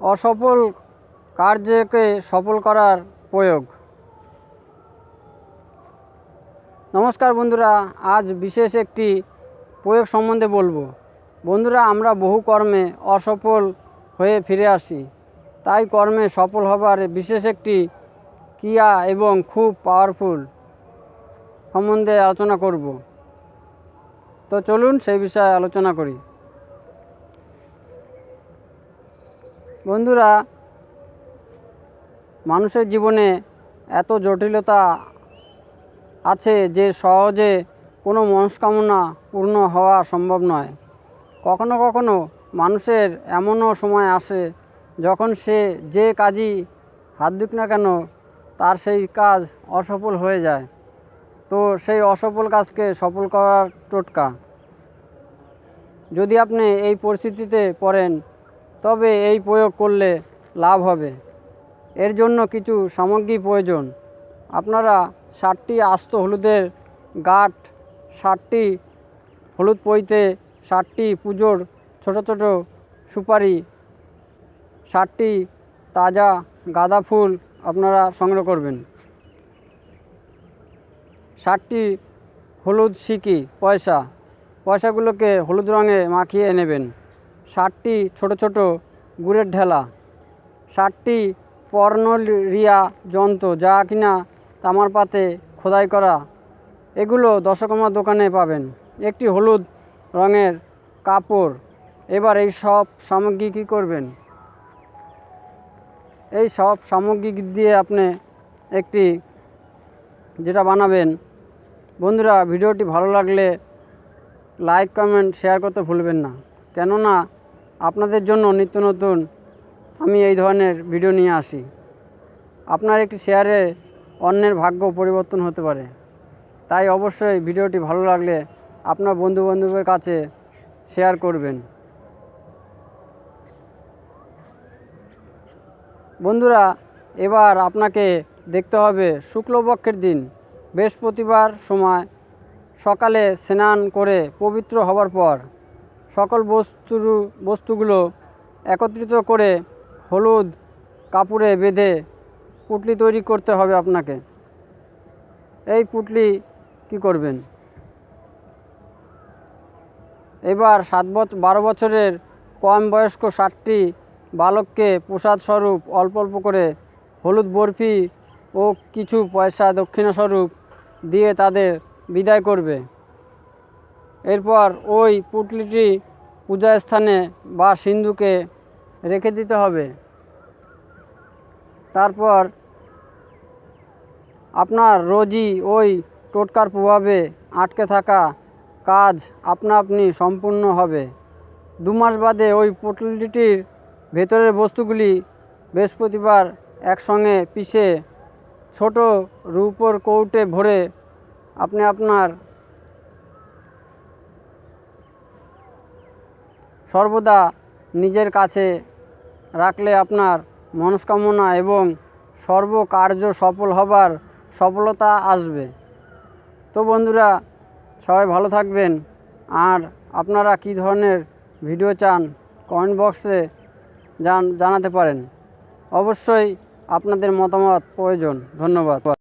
অসফল কার্যকে সফল করার প্রয়োগ। নমস্কার বন্ধুরা, আজ বিশেষ একটি প্রয়োগ সম্বন্ধে বলব। বন্ধুরা, আমরা বহু কর্মে অসফল হয়ে ফিরে আসি। তাই কর্মে সফল হবার বিশেষ একটি ক্রিয়া এবং খুব পাওয়ারফুল সম্বন্ধে আলোচনা করব। তো চলুন সেই বিষয়ে আলোচনা করি। বন্ধুরা, মানুষের জীবনে এত জটিলতা আছে যে সহজে কোনো মনস্কামনা পূর্ণ হওয়া সম্ভব নয়। কখনো কখনো মানুষের এমনও সময় আসে যখন সে যে কাজই হাত দিক না কেন, তার সেই কাজ অসফল হয়ে যায়। তো সেই অসফল কাজকে সফল করার টোটকা। যদি আপনি এই পরিস্থিতিতে পড়েন তবে এই প্রয়োগ করলে লাভ হবে। এর জন্য কিছু সামগ্রী প্রয়োজন। আপনারা ষাটটি আস্ত হলুদের গাঁট, ষাটটি হলুদ পইতে ষাটটি পুজোর ছোট ছোট সুপারি, ষাটটি তাজা গাঁদা ফুল আপনারা সংগ্রহ করবেন। ষাটটি হলুদ সিকি পয়সা। পয়সাগুলোকে হলুদ রঙে মাখিয়ে নেবেন। ষাটটি ছোট ছোট গুড়ের ঢেলা, ষাটটি পর্ণরিয়া যন্ত্র যা কিনা তামার পাতে খোদাই করা। এগুলো দশকর্মার দোকানে পাবেন। একটি হলুদ রঙের কাপড়। এবার এই সব সামগ্রী কী করবেন? এই সব সামগ্রী দিয়ে আপনি একটি যেটা বানাবেন। বন্ধুরা, ভিডিওটি ভালো লাগলে লাইক, কমেন্ট, শেয়ার করতে ভুলবেন না। কেননা আপনাদের জন্য নিত্য নতুন আমি এই ধরনের ভিডিও নিয়ে আসি। আপনার একটি শেয়ারে অন্যের ভাগ্য পরিবর্তন হতে পারে। তাই অবশ্যই ভিডিওটি ভালো লাগলে আপনার বন্ধু বান্ধবের কাছে শেয়ার করবেন। বন্ধুরা, এবার আপনাকে দেখতে হবে শুক্লপক্ষের দিন। বৃহস্পতিবার সময় সকালে স্নান করে পবিত্র হবার পর। সকল বস্তুর, বস্তুগুলো একত্রিত করে হলুদ কাপড়ে বেঁধে পুটলি তৈরি করতে হবে আপনাকে। এই পুটলি কি করবেন? এবার সাত বছর বারো বছরের কম বয়স্ক ষাটটি বালককে প্রসাদ স্বরূপ অল্প অল্প করে হলুদ বরফি ও কিছু পয়সা দক্ষিণাস্বরূপ দিয়ে তাদের বিদায় করবে। এরপর ওই পুটলিটি পূজা স্থানে বা সিন্ধুকে রেখে দিতে হবে। তারপর আপনার রোজই ওই টোটকার প্রভাবে আটকে থাকা কাজ আপনা আপনি সম্পূর্ণ হবে। দু মাস বাদে ওই পুটলিটির ভেতরের বস্তুগুলি বৃহস্পতিবার একসঙ্গে পিষে ছোট রূপোর কৌটে ভরে আপনি আপনার সর্বদা নিজের কাছে রাখলে আপনার মনস্কামনা এবং সর্বকার্য সফল হবার সফলতা আসবে। তো বন্ধুরা, সবাই ভালো থাকবেন। আর আপনারা কী ধরনের ভিডিও চান, কমেন্ট বক্সে জান, জানাতে পারেন। অবশ্যই আপনাদের মতামত প্রয়োজন। ধন্যবাদ।